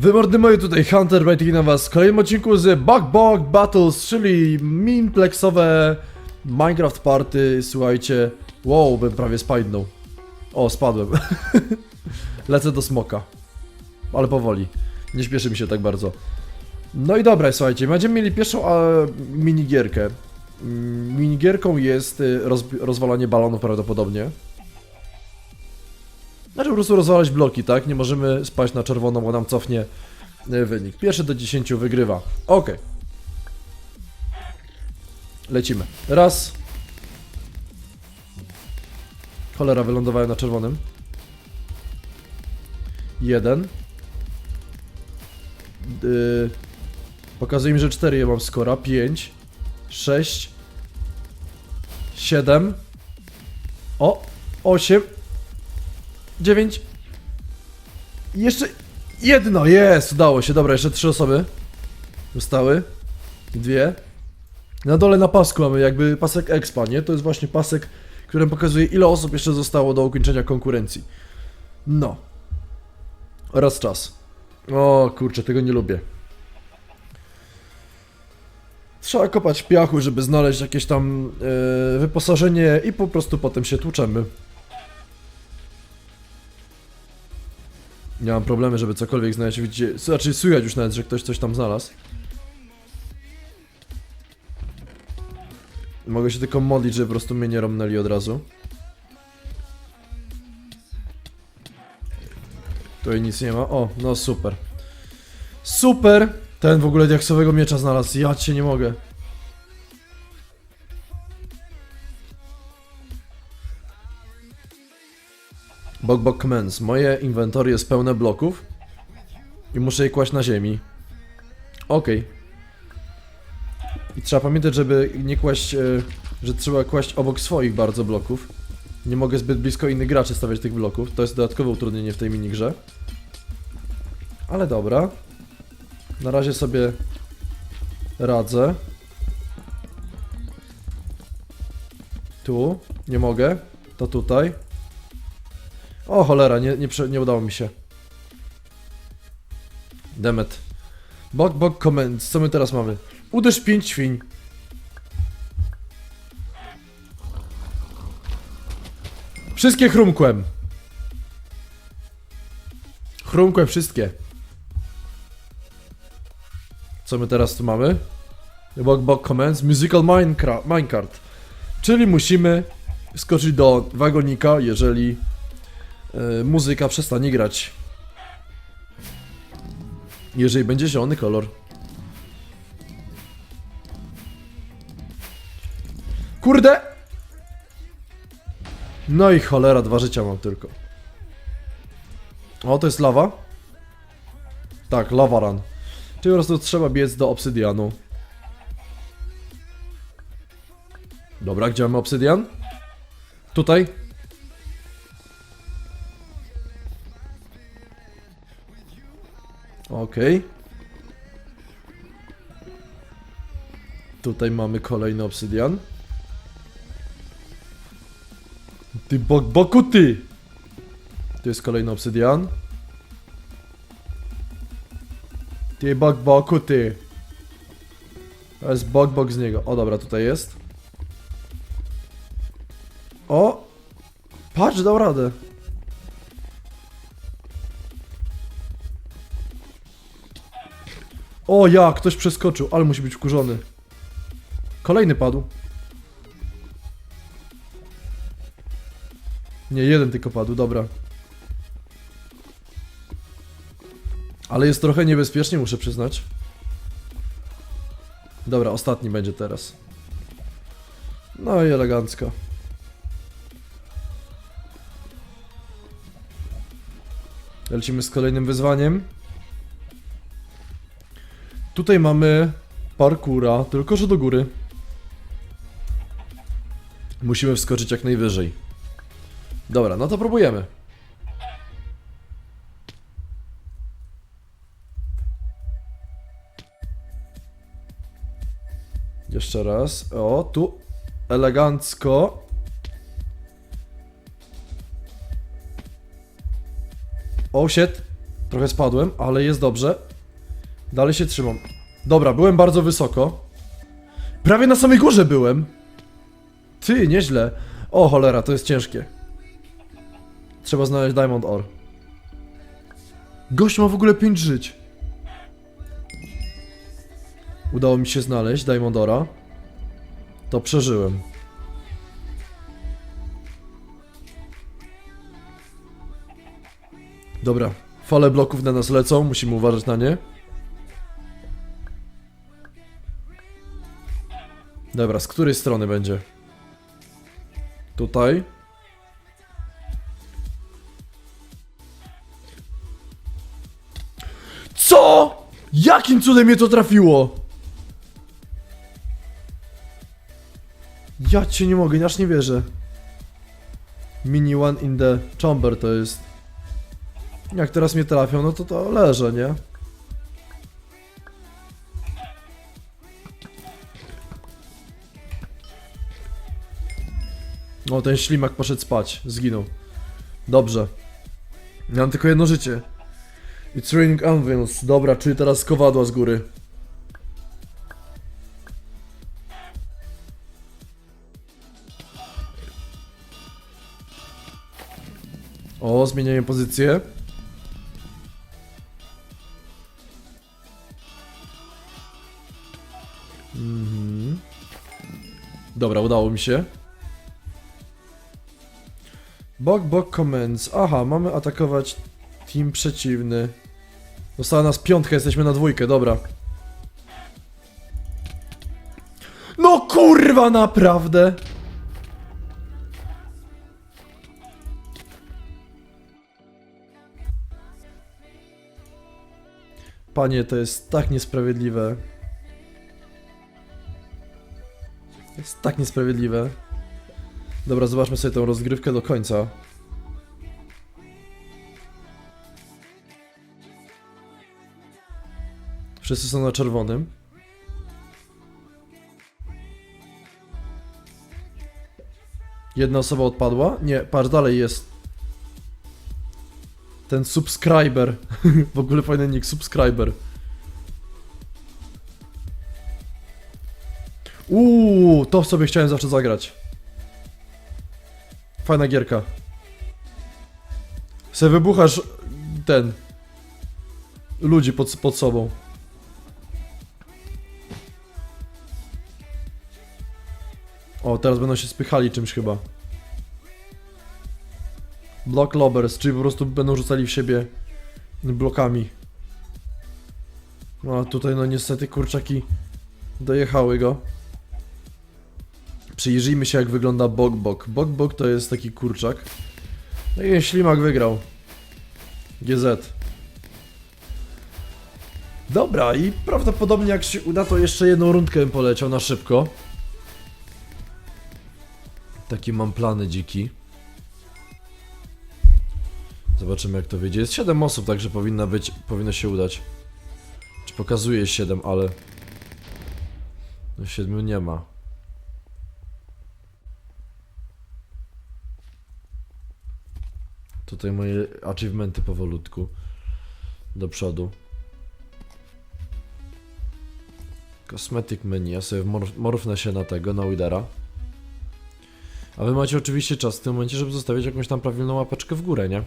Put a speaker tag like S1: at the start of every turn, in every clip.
S1: Wy mordy moje, tutaj Hunter Writing na was w kolejnym odcinku z Bug Bug Battles, czyli minplexowe Minecraft Party, słuchajcie. Wow, bym prawie spadnął. O, spadłem. Lecę do smoka. Ale powoli. Nie śpieszy mi się tak bardzo. No i dobra, słuchajcie, będziemy mieli pierwszą e, minigierkę. Mm, Minigierką jest y, rozbi- rozwalanie balonów prawdopodobnie. Znaczy po prostu rozwalać bloki, tak? Nie możemy spać na czerwono, bo nam cofnie y, wynik. Pierwszy do 10 wygrywa. Ok. Lecimy. Raz. Cholera, wylądowałem na czerwonym. Jeden. Yy, pokazuje mi, że 4 ja mam skora. 5. 6. 7. O! 8. 9. Jeszcze jedno, jest, udało się. Dobra, jeszcze trzy osoby zostały. Dwie. Na dole na pasku mamy jakby pasek expa, nie? To jest właśnie pasek, który pokazuje ile osób jeszcze zostało do ukończenia konkurencji. No. Oraz czas. O kurczę, tego nie lubię. Trzeba kopać piachu, żeby znaleźć jakieś tam e, wyposażenie i po prostu potem się tłuczemy. Nie mam problemy, żeby cokolwiek znaleźć. Widzicie, znaczy słychać już nawet, że ktoś coś tam znalazł. Mogę się tylko modlić, żeby po prostu mnie nie romnęli od razu. Tutaj nic nie ma. O, no super. Super! Ten w ogóle diaksowego miecza znalazł. Ja cię nie mogę. Bok Bok Commands. Moje inwentory jest pełne bloków i muszę je kłaść na ziemi. Okej. I trzeba pamiętać, żeby nie kłaść, e, że trzeba kłaść obok swoich bardzo bloków. Nie mogę zbyt blisko innych graczy stawiać tych bloków. To jest dodatkowe utrudnienie w tej minigrze. Ale dobra. Na razie sobie radzę. Tu. Nie mogę. To tutaj. O cholera, nie, nie, nie udało mi się. Demet. Bok, bok, comments. Co my teraz mamy? Uderz pięć świń. Wszystkie chrumkłem. Chrumkłem wszystkie. Co my teraz tu mamy? Bok, bok, comments. Musical Minecraft. Minecart. Czyli musimy skoczyć do wagonika, jeżeli muzyka przestanie grać. Jeżeli będzie zielony kolor. Kurde! No i cholera, dwa życia mam tylko. O, to jest lawa? Tak, lava run. Czyli po prostu trzeba biec do obsydianu. Dobra, gdzie mamy obsydian? Tutaj? Okej. Tutaj mamy kolejny obsydian. Ty bok boku ty! Tu jest kolejny obsydian. Ty bok boku ty! To jest bok bok z niego. O dobra, tutaj jest. O! Patrz, dał radę. O ja, ktoś przeskoczył, ale musi być wkurzony. Kolejny padł. Nie, jeden tylko padł, dobra. Ale jest trochę niebezpiecznie, muszę przyznać. Dobra, ostatni będzie teraz. No i elegancko. Lecimy z kolejnym wyzwaniem. Tutaj mamy parkura, tylko że do góry. Musimy wskoczyć jak najwyżej. Dobra, no to próbujemy. Jeszcze raz. O, tu elegancko. Oh shit. Trochę spadłem, ale jest dobrze. Dalej się trzymam. Dobra, byłem bardzo wysoko. Prawie na samej górze byłem. Ty, nieźle. O cholera, to jest ciężkie. Trzeba znaleźć Diamond Ore. Gość ma w ogóle 5 żyć. Udało mi się znaleźć Diamond Ora. To przeżyłem. Dobra, fale bloków na nas lecą, musimy uważać na nie. Dobra, z której strony będzie? Tutaj. Co? Jakim cudem mnie to trafiło? Ja cię nie mogę, aż nie wierzę. Mini one in the chamber to jest. Jak teraz mnie trafią, no to to leżę, nie? O, ten ślimak poszedł spać, zginął. Dobrze. Mam tylko jedno życie. It's raining anvils. Dobra, czyli teraz kowadła z góry. O, zmieniają pozycję. Mhm. Dobra, udało mi się. Bok, bok, commands. Aha, mamy atakować team przeciwny. Została nas piątka, jesteśmy na dwójkę, dobra. No kurwa, naprawdę! Panie, to jest tak niesprawiedliwe. Jest tak niesprawiedliwe. Dobra, zobaczmy sobie tę rozgrywkę do końca. Wszyscy są na czerwonym. Jedna osoba odpadła? Nie, patrz, dalej jest. Ten subscriber. w ogóle fajny nick, subscriber. Uuu, to sobie chciałem zawsze zagrać. Fajna gierka. Se wybuchasz ten. Ludzi pod, pod sobą. O, teraz będą się spychali czymś chyba. Block lobbers, czyli po prostu będą rzucali w siebie blokami. No a tutaj no niestety kurczaki dojechały go. Przyjrzyjmy się jak wygląda Bok-Bok. Bok-Bok to jest taki kurczak. No i ślimak wygrał. GZ. Dobra i prawdopodobnie jak się uda to jeszcze jedną rundkę bym poleciał na szybko. Takie mam plany dziki. Zobaczymy jak to wyjdzie. Jest 7 osób, także powinna być, powinno się udać. Czy pokazuje 7, ale... No 7 nie ma. Tutaj moje achievementy powolutku. Do przodu. Cosmetic menu. Ja sobie morf morfnę się na tego, na Widera. A wy macie oczywiście czas w tym momencie, żeby zostawić jakąś tam prawilną łapeczkę w górę, nie?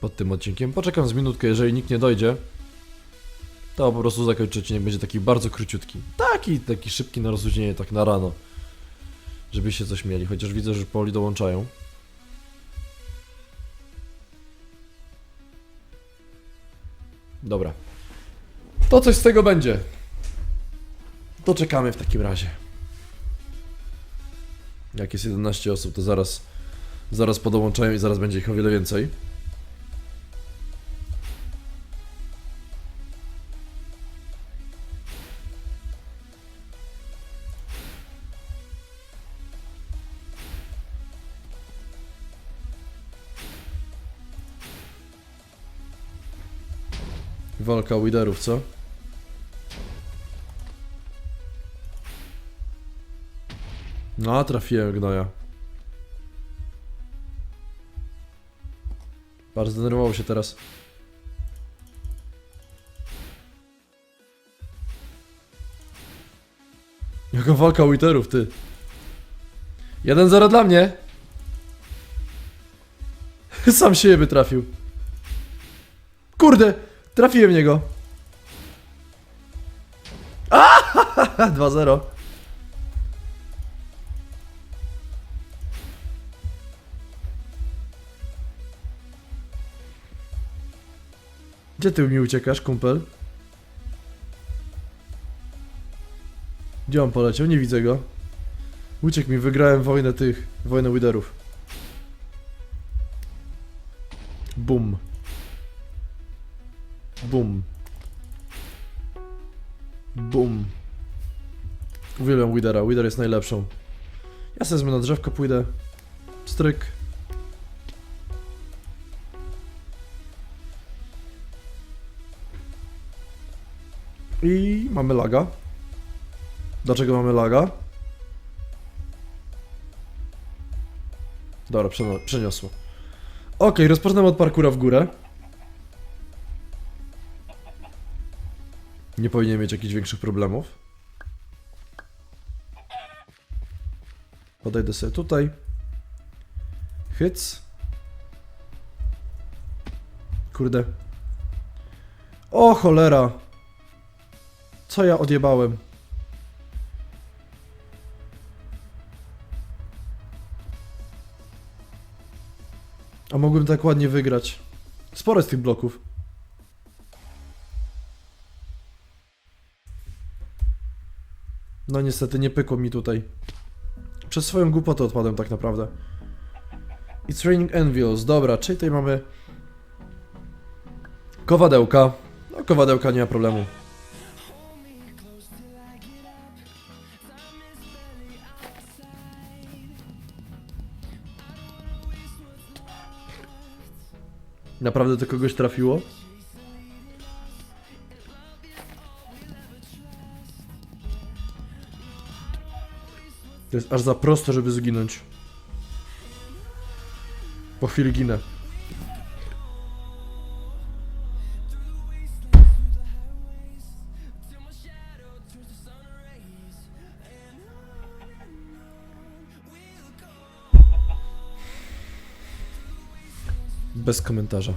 S1: Pod tym odcinkiem. Poczekam z minutkę, jeżeli nikt nie dojdzie. To po prostu zakończę odcinek, będzie taki bardzo króciutki. Taki, taki szybki na rozluźnienie, tak na rano. Żebyście coś mieli, chociaż widzę, że poli dołączają. Dobra. To coś z tego będzie. To czekamy w takim razie. Jak jest 11 osób, to zaraz, zaraz podołączają i zaraz będzie ich o wiele więcej. Walka Widerów, co? No, trafiłem gnoja. Bardzo zdenerwował się teraz. Jaka walka Witterów, ty. 1-0 dla mnie. Sam siebie trafił. Kurde, trafiłem w niego. 2-0. Gdzie ty mi uciekasz, kumpel? Gdzie on poleciał? Nie widzę go. Uciekł mi, wygrałem wojnę tych, wojnę Widerów. Bum. Bum. Bum. Uwielbiam Widera, Wider jest najlepszą. Ja sobie na drzewko pójdę. Stryk. I mamy laga. Dlaczego mamy laga? Dobra, przeniosło. Okej, rozpoczynamy od parkura w górę. Nie powinien mieć jakichś większych problemów. Podejdę sobie tutaj. Hyc. Kurde. O cholera. Co ja odjebałem? A mogłem tak ładnie wygrać. Sporo jest tych bloków. No niestety nie pykło mi tutaj. Przez swoją głupotę odpadłem tak naprawdę. It's raining envious. Dobra, czyli tutaj mamy... Kowadełka. No kowadełka nie ma problemu. Naprawdę to kogoś trafiło? To jest aż za prosto, żeby zginąć. Po chwili ginę. Bez komentarza.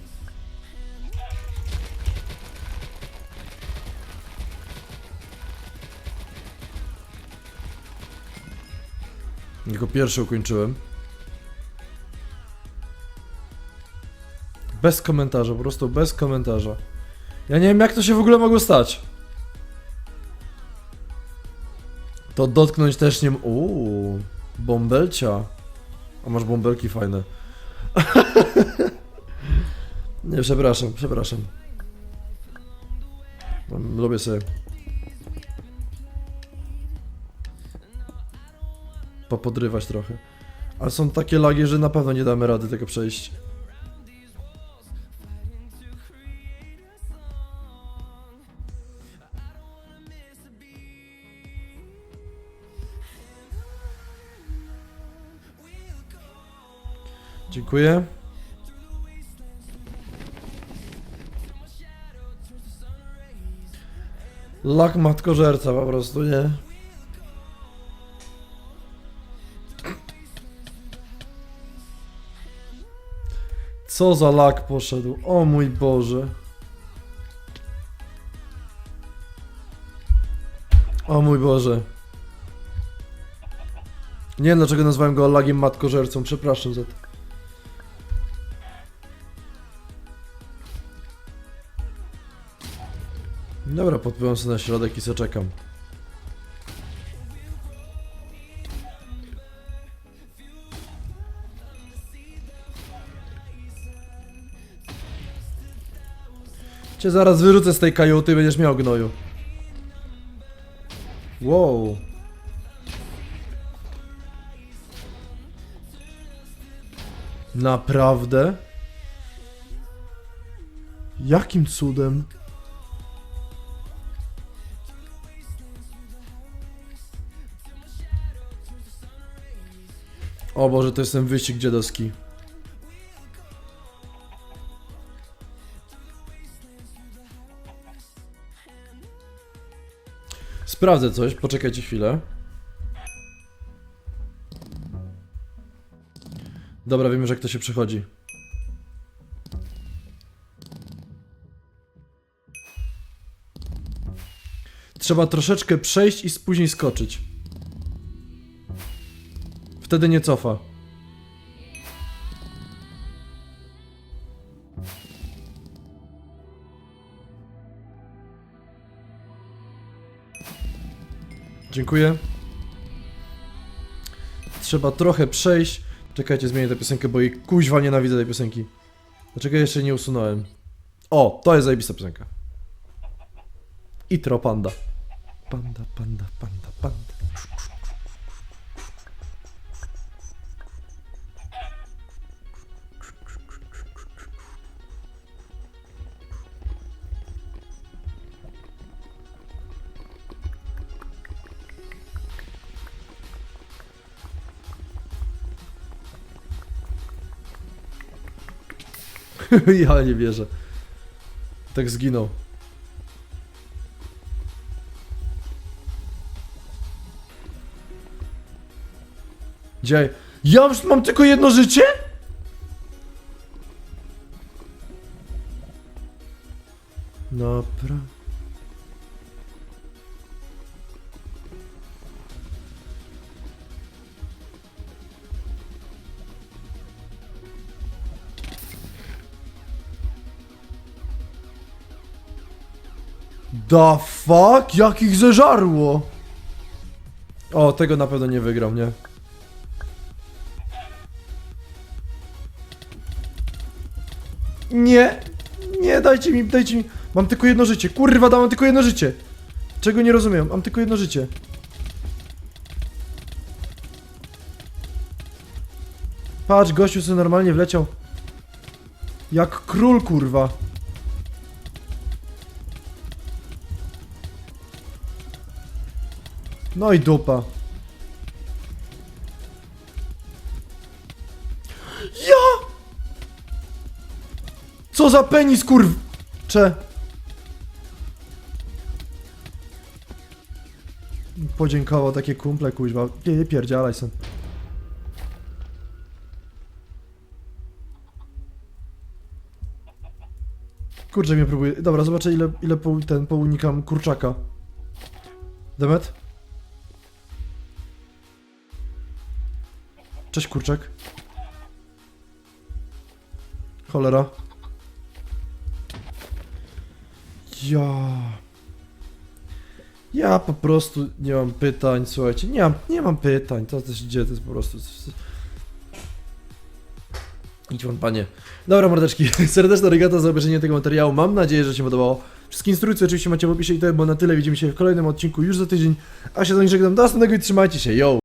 S1: Jako pierwszy ukończyłem. Bez komentarza, po prostu bez komentarza. Ja nie wiem jak to się w ogóle mogło stać. To dotknąć też nie... Uuu, bąbelcia. A masz bąbelki fajne. nie, przepraszam, przepraszam. Lubię sobie... popodrywać trochę. Ale są takie lagi, że na pewno nie damy rady tego przejść. Dziękuję. Lak matkożerca po prostu, nie? Co za lak poszedł? O mój Boże. O mój Boże. Nie wiem dlaczego nazwałem go lagiem matkożercą, przepraszam za to. Dobra, podpływam sobie na środek i se Cię zaraz wyrzucę z tej kajuty będziesz miał gnoju. Wow. Naprawdę? Jakim cudem? O Boże, to jest ten wyścig dziadowski. Sprawdzę coś, poczekajcie chwilę. Dobra, wiemy, że to się przechodzi. Trzeba troszeczkę przejść i później skoczyć. Wtedy nie cofa. Dziękuję. Trzeba trochę przejść. Czekajcie, zmienię tę piosenkę, bo jej kuźwa nienawidzę tej piosenki. Dlaczego jeszcze nie usunąłem? O, to jest zajebista piosenka. Itro Panda. Panda, panda, panda, panda. ja nie wierzę. Tak zginął. Gdzie? Ja już mam tylko jedno życie? The fuck? Jak ich zeżarło? O, tego na pewno nie wygram, nie? Nie! Nie, dajcie mi, dajcie mi. Mam tylko jedno życie. Kurwa, dam tylko jedno życie. Czego nie rozumiem? Mam tylko jedno życie. Patrz, gościu sobie normalnie wleciał. Jak król, kurwa. No i dupa. Ja! Co za penis, kurw... Cze... Podziękował takie kumple, kuźwa. Nie, pierdzialaj sen. Kurczę mnie próbuje. Dobra, zobaczę ile, ile po, ten pounikam kurczaka. Demet? Cześć kurczak. Cholera. Ja. Ja po prostu nie mam pytań, słuchajcie. Nie mam, nie mam pytań. To też idzie, to jest po prostu. Idź wam, panie. Dobra, mordeczki. Serdeczna regata za obejrzenie tego materiału. Mam nadzieję, że się podobało. Wszystkie instrukcje oczywiście macie w opisie i to było na tyle. Widzimy się w kolejnym odcinku już za tydzień. A się z wami żegnam. Do następnego i trzymajcie się. Yo!